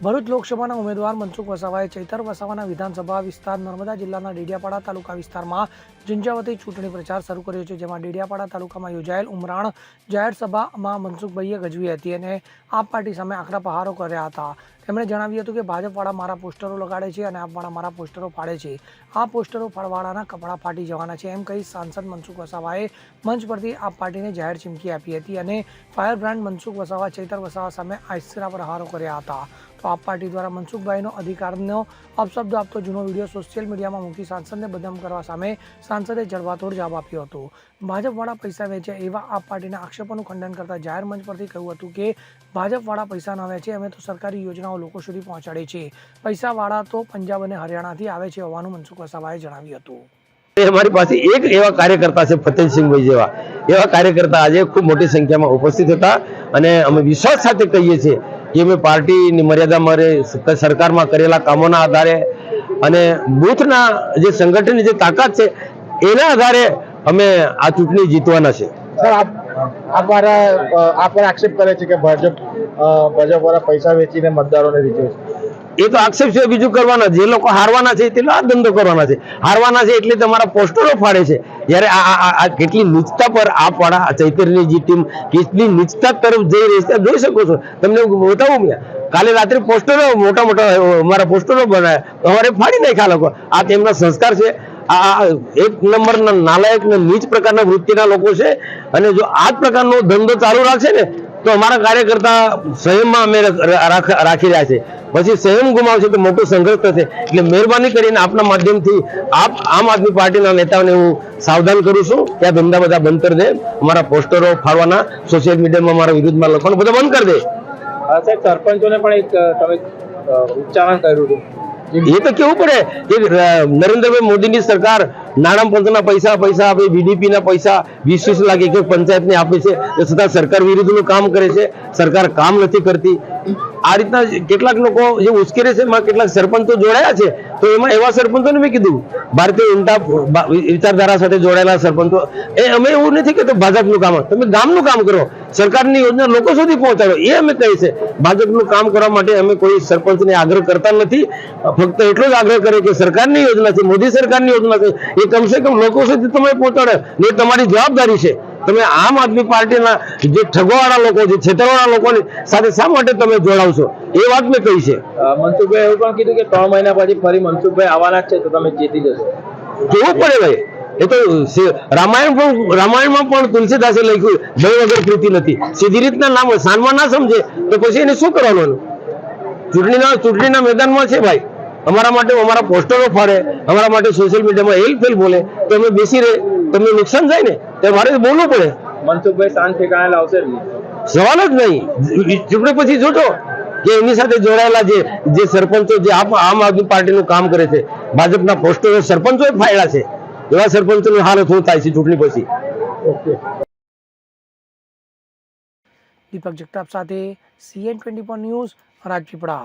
ભરૂચ લોકસભાના ઉમેદવાર મનસુખ વસાવાએ ચૈતર વસાવાના વિધાનસભા વિસ્તાર નર્મદા જિલ્લાના ડેડિયાપાડા તાલુકા વિસ્તારમાં ઝંઝાવતી ચૂંટણી પ્રચાર શરૂ કર્યો છે, જેમાં ડેડિયાપાડા તાલુકામાં યોજાયેલ ઉમરાણ જાહેર સભામાં મનસુખભાઈએ ગજવી હતી અને આપ પાર્ટી સામે આકરા પહારો કર્યા હતા. તેમણે જણાવ્યું હતું કે ભાજપવાળા મારા પોસ્ટરો લગાડે છે અને આપવાળા મારા પોસ્ટરો ફાડે છે. આ પોસ્ટરો ફાડવાળાના કપડાં ફાટી જવાના છે એમ કહી સાંસદ મનસુખ વસાવાએ મંચ પરથી આપ પાર્ટીને જાહેર ચીમકી આપી હતી અને ફાયર બ્રાન્ડ મનસુખ વસાવા, ચૈતર વસાવા સામે આશરા પ્રહારો કર્યા હતા. તો આપ પાર્ટી દ્વારા મનસુખભાઈનો અધિકારનો અપશબ્દ આપતો જૂનો વીડિયો સોશિયલ મીડિયામાં મૂકી સાંસદને બદનામ કરવા સામે સાંસદે જડબાતોડ જવાબ આપ્યો હતો. ભાજપવાળા પૈસા વેચે એવા આપ પાર્ટીના આક્ષેપોનું ખંડન કરતા જાહેર મંચ પરથી કહ્યું હતું કે, ભાજપવાળા પૈસા ન વેચે, અમે તો સરકારી યોજનાઓ લોકો સુધી પહોંચાડે છે. પૈસાવાળા તો પંજાબ અને હરિયાણાથી આવે છે હોવાનું મનસુખ વસાવાએ જણાવ્યું હતું. એ અમારી પાસે એક એવા કાર્યકર્તા છે ફતેહસિંહભાઈ જેવા. એવા કાર્યકર્તા આજે ખૂબ મોટી સંખ્યામાં ઉપસ્થિત હતા અને અમે વિશ્વાસ સાથે કહીએ છીએ કે અમે પાર્ટીની મર્યાદા મારે સરકારમાં કરેલા કામોના આધારે અને બૂથના જે સંગઠનની જે તાકાત છે એના આધારે અમે આ ચૂંટણી જીતવાના છે. સર આપ આપ મારા આપ પર આક્ષેપ કરે છે કે ભાજપ ભાજપ વાળા પૈસા વેચીને મતદારોને રીઝવે છે. એ તો આક્ષેપ છે બીજું કરવાના જે લોકો હારવાના છે તે આ ધંધો કરવાના છે. હારવાના છે એટલે તમારા પોસ્ટરો ફાડે છે. જ્યારે આ કેટલી નીચતા પર આ પાડા આ ચૈતરની જે ટીમ કેટલી નીચતા તરફ જઈ રહી છે જોઈ શકો છો. તમને બતાવું મેં કાલે રાત્રે પોસ્ટરો મોટા મોટા અમારા પોસ્ટરો બનાવ્યા અમારે ફાડી નાખ્યા લોકો. આ તેમના સંસ્કાર છે. આ એક નંબરના નાલાયક ને નીચ પ્રકારના વૃત્તિના લોકો છે. અને જો આ જ પ્રકારનો ધંધો ચાલુ રાખશે ને, તો અમારા કાર્યકર્તા સંયમમાં અમે રાખી રહ્યા છે. પછી સંયમ ગુમાવશે તો મોટો સંઘર્ષ થશે. એટલે મહેરબાની કરીને આપના માધ્યમથી આપ, આમ આદમી પાર્ટીના નેતાઓને હું સાવધાન કરું છું કે આ ધંધા બધા બંધ કરી દે. અમારા પોસ્ટરો ફાળવાના સોશિયલ મીડિયામાં અમારા વિરુદ્ધમાં લખવાનું બધા બંધ કરી દે. સાહેબ, સરપંચોને પણ એક તમે ઉચ્ચારણ કર્યું હતું. એ તો કેવું પડે કે નરેન્દ્રભાઈ મોદીની સરકાર નાણાં પંચના પૈસા પૈસા આપે બીડીપીના પૈસા, વીસ વીસ લાખ એક એક પંચાયતને આપે છે. એ છતાં સરકાર વિરુદ્ધનું કામ કરે છે. સરકાર કામ નથી કરતી. આ રીતના કેટલાક લોકો જે ઉશ્કેરે છે, એમાં કેટલાક સરપંચો જોડાયા છે, તો એમાં એવા સરપંચોને મેં કીધું. ભારતીય જનતા વિચારધારા સાથે જોડાયેલા સરપંચો. એ અમે એવું નથી કે ભાજપનું કામ તમે ગામનું કામ કરો. સરકારની યોજના લોકો સુધી પહોંચાડો. એ અમે કહે છે. ભાજપનું કામ કરવા માટે અમે કોઈ સરપંચને આગ્રહ કરતા નથી. ફક્ત એટલો જ આગ્રહ કરે કે સરકારની યોજના છે, મોદી સરકારની યોજના છે. એ કમસે કમ લોકો સુધી તમે પહોંચાડો ને એ તમારી જવાબદારી છે. તમે આમ આદમી પાર્ટીના જે ઠગોવાળા લોકો છે છેતરવાળા લોકોની સાથે શા માટે તમે જોડાવશો? એ વાત મેં કહી છે. મનસુખભાઈ એવું પણ કીધું કે ત્રણ મહિના પછી ફરી મનસુખભાઈ આવવાના છે તો તમે જીતી જશો. કેવું પડે ભાઈ? એ તો રામાયણ પણ રામાયણમાં પણ તુલસીદાસે લખ્યું ભય વગર પ્રીતિ નથી. સીધી રીતના નામ સાનમાં ના સમજે તો પછી એને શું કરવાનું? ચૂંટણીના ચૂંટણીના મેદાનમાં છે ભાઈ. અમારા માટે અમારા પોસ્ટરો ફાડે અમારા માટે સોશિયલ મીડિયામાં હેલ્પ ફેલ બોલે તો અમે બેસી રહે તમને નુકસાન થાય ને તો મારે બોલવું પડે. મનસુખભાઈ શાંત ઠેકાણે લાવશે સવાલ જ નહીં. ચૂંટણી પછી જોજો કે એની સાથે જોડાયેલા જે જે સરપંચો જે આમ આમ આદમી પાર્ટીનું કામ કરે છે ભાજપના પોસ્ટરો સરપંચો ફાયડા છે. એવા સરપંચોની હાલત શું થાય છે ચૂંટણી પછી. દીપક જગતાપ સાથે CN twenty four news Rajpipla